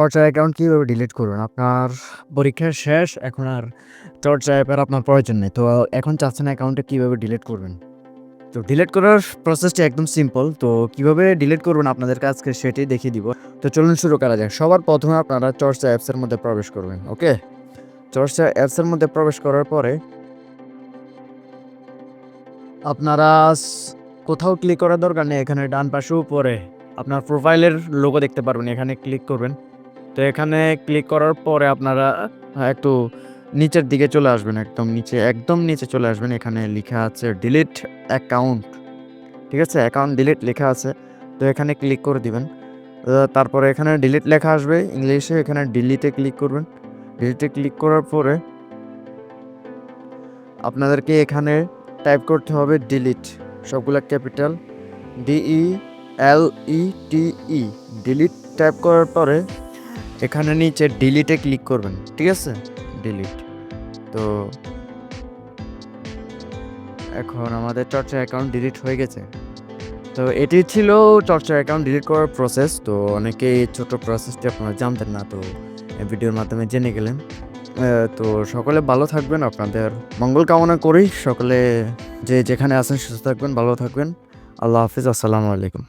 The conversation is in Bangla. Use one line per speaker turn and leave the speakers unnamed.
চর্চা অ্যাকাউন্ট কীভাবে ডিলিট করুন আপনার পরীক্ষা শেষ, এখন আর চর্চা অ্যাপের আপনার প্রয়োজন নেই। তো এখন চাচ্ছেন অ্যাকাউন্টে কীভাবে ডিলিট করবেন? তো ডিলিট করার প্রসেসটা একদম সিম্পল তো কীভাবে ডিলিট করবেন আপনাদের আজকে সেটি দেখিয়ে দিব। তো চলুন শুরু করা যাক। সবার প্রথমে আপনারা চর্চা অ্যাপসের মধ্যে প্রবেশ করবেন, ওকে? চর্চা অ্যাপসের মধ্যে প্রবেশ করার পরে আপনারা কোথাও ক্লিক করার দরকার নেই। এখানে ডান পাশে উপরে আপনার প্রোফাইলের লোগো দেখতে পারবেন। এখানে ক্লিক করবেন। তো এখানে ক্লিক করার পরে আপনারা একটু নিচের দিকে চলে আসবেন, একদম নিচে একদম নিচে চলে আসবেন। এখানে লেখা আছে ডিলিট অ্যাকাউন্ট ঠিক আছে? অ্যাকাউন্ট ডিলিট লেখা আছে। তো এখানে ক্লিক করে দিবেন। তারপরে এখানে ডিলিট লেখা আসবে ইংলিশে এখানে ডিলিটে ক্লিক করবেন। ডিলিটে ক্লিক করার পরে আপনাদেরকে এখানে টাইপ করতে হবে ডিলিট সবগুলা capital D E L E T E delete type করার পরে এখানে নিচে ডিলিটে ক্লিক করবেন, ঠিক আছে? ডিলিট তো এখন আমাদের চর্চা অ্যাকাউন্ট ডিলিট হয়ে গেছে। তো এটি ছিল চর্চা অ্যাকাউন্ট ডিলিট করার প্রসেস তো অনেকে এই ছোট প্রসেসটি আপনারা জানতেন না, তো ভিডিওর মাধ্যমে জেনে গেলেন। তো সকলে ভালো থাকবেন, আপনাদের মঙ্গল কামনা করি। সকলে যে যেখানে আছেন সুস্থ থাকবেন, ভালো থাকবেন। আল্লাহ হাফিজ, আসসালামু আলাইকুম।